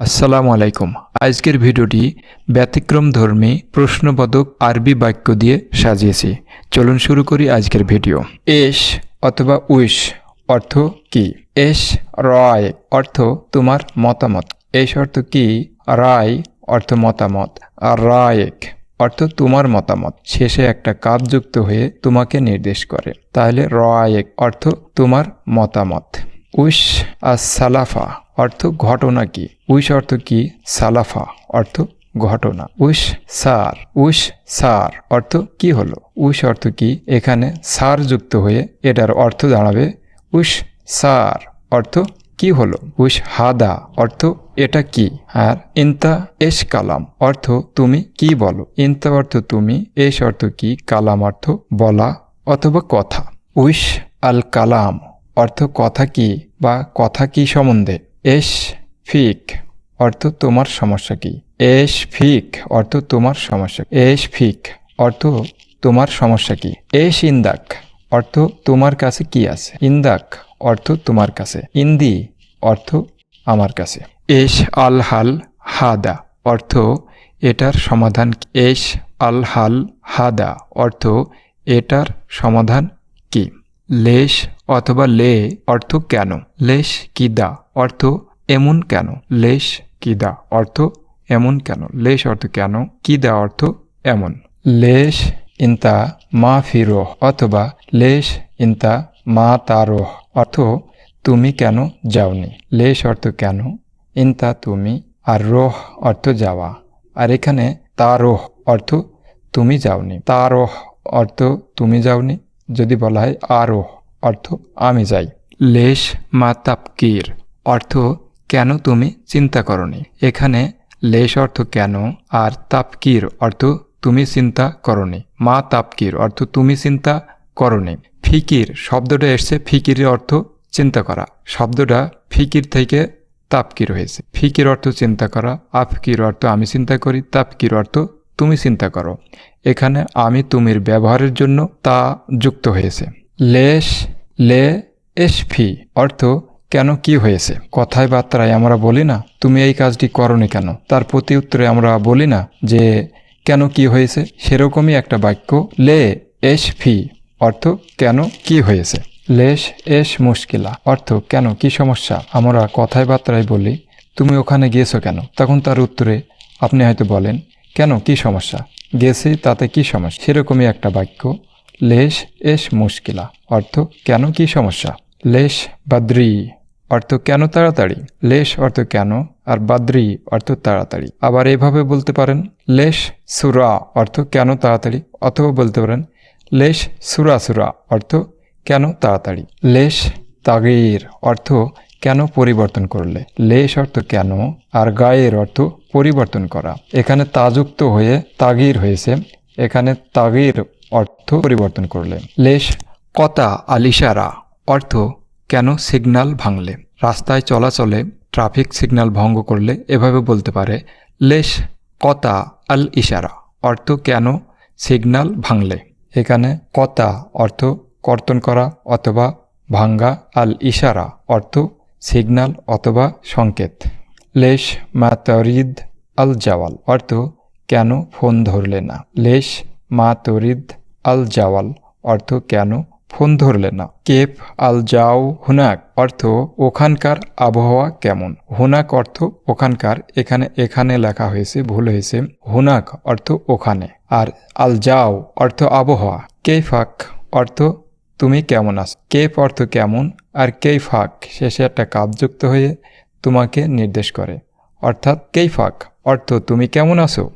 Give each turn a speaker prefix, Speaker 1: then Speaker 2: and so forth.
Speaker 1: আসসালামু আলাইকুম। আজকের ভিডিওটি ব্যতিক্রম ধর্মী প্রশ্নবোধক আরবি বাক্য দিয়ে সাজিয়েছি। চলুন শুরু করি আজকের ভিডিও। এস অথবা উইশ অর্থ কি? এস রায় অর্থ তোমার মতামত। এস অর্থ কি? রায় অর্থ মতামত। আর রায়েক অর্থ তোমার মতামত। শেষে একটা কাপ যুক্ত হয়ে তোমাকে নির্দেশ করে। তাহলে রায়েক অর্থ তোমার মতামত। উইশ আর সালাফা অর্থ ঘটনা কি? উইশ অর্থ কি? সালাফা অর্থ ঘটনা। উইশ সার। উইশ সার অর্থ কি হলো? উইশ অর্থ কি? এখানে সার যুক্ত হয়ে এটার অর্থ দাঁড়াবে উইশ সার অর্থ কি হলো? উইশ হাদা অর্থ এটা কি? আর ইন্তা এস কালাম অর্থ তুমি কি বলো? ইন্তা অর্থ তুমি এস অর্থ কি? কালাম অর্থ বলা অথবা কথা। উইশ আল কালাম অর্থ কথা কি? বা কথা কি সম্বন্ধে? এস ফিক, অর্থ তোমার সমস্যা কি? এস ফিক, অর্থ তোমার সমস্যা এস ফিক, অর্থ তোমার সমস্যা কি? এস ইন্দাক, অর্থ তোমার কাছে কি আছে? ইন্দাক, অর্থ তোমার কাছে। ইন্দি, অর্থ আমার কাছে। এস আল হাল হাদা, অর্থ এটার সমাধান? এস আল হাল হাদা, অর্থ এটার সমাধান লেশ অথবা লে অর্থ কেন? লেশ কিদা অর্থ এমন কেন? লেশ কিদা অর্থ এমন কেন? লেশ অর্থ কেন? কিদা অর্থ এমন। লেশ ইন্তা মা ফিরোহ অথবা লেশ ইন্তা মা তারোহ অর্থ তুমি কেন যাওনি? লেশ অর্থ কেন? ইন্তা তুমি আর রোহ অর্থ যাওয়া। আর এখানে তারোহ অর্থ তুমি যাওনি। তারোহ অর্থ তুমি যাওনি। যদি বলা হয় আরোহ অর্থ আমি যাই। লেশ মা তাপকির অর্থ কেন তুমি চিন্তা করনি? এখানে লেশ অর্থ কেন আর তাপকির অর্থ তুমি চিন্তা করনি। মা তাপকির অর্থ তুমি চিন্তা করনি। ফিকির, শব্দটা এসছে ফিকিরের অর্থ চিন্তা করা। শব্দটা ফিকির থেকে তাপকির হয়েছে। ফিকির অর্থ চিন্তা করা আফকির অর্থ আমি চিন্তা করি তাপকির অর্থ তুমি চিন্তা করো, এখানে আমি তুমির ব্যবহারের জন্য তা যুক্ত হয়েছে। লেশ, লে এসফি অর্থ কেন কি হয়েছে? কথায় বার্তায় আমরা বলি না, তুমি এই কাজটি করনি কেন? তার প্রতি উত্তরে আমরা বলি না যে কেন কি হয়েছে, সেরকমই একটা বাক্য, লে, এস, ফি, অর্থ কেন কি হয়েছে। লেশ, এস, মুশকিলা, অর্থ কেন কি সমস্যা? আমরা কথায় বার্তায় বলি, তুমি ওখানে গিয়েছো কেন? তখন তার উত্তরে আপনি হয়তো বলেন কেন? কি সমস্যা? গেছি, তাতে কি সমস্যা? সেরকমই একটা বাক্য। লেশ এস মুশকিলা। অর্থ, কেন কি সমস্যা? লেশ বাদ্রি অর্থ কেন তাড়াতাড়ি? লেশ অর্থ কেন? আর বাদ্রি অর্থ তাড়াতাড়ি। আবার এভাবে বলতে পারেন, লেশ সুরা, অর্থ কেন তাড়াতাড়ি? অথবা বলতে পারেন, লেশ সুরা সুরা, অর্থ কেন তাড়াতাড়ি? লেশ তাগির, অর্থ কেন পরিবর্তন করলে? লেশ অর্থ কেন? আর গায়ের অর্থ পরিবর্তন করা। এখানে তাযুক্ত হয়ে তাগির হয়েছে। এখানে তাগির অর্থ পরিবর্তন করলে। লেশ কতা আলিশারা অর্থ কেন সিগনাল ভাঙলে। রাস্তায় চলাচলে ট্রাফিক সিগনাল ভঙ্গ করলে এভাবে বলতে পারে। লেশ কতা আল ইশারা অর্থ কেন সিগনাল ভাঙলে। এখানে কতা অর্থ কর্তন করা অথবা ভাঙ্গা। আল ইশারা অর্থ সিগনাল অথবা সংকেত। লেশ মা তরিদ আল জাওয়াল অর্থ, কেন ফোন ধরলে না? লেশ, মা তরিদ আল জাওয়াল অর্থ, কেন ফোন ধরলে না? কেপ আল যাও হুনাক। অর্থ, ওখানকার আবহাওয়া কেমন? হুনাক অর্থ, ওখানকার। এখানে এখানে লেখা হয়েছে, ভুল হয়েছে। হুনাক অর্থ, ওখানে। আর আল যাও অর্থ, আবহাওয়া। কেফাক অর্থ, তুমি কেমন আছো? কেফ অর্থ, কেমন? আর কেইফাক শেষে একটা কাপ যুক্ত হয়ে তোমাকে নির্দেশ করে। অর্থাৎ কেইফাক। অর্থ তুমি কেমন আছো?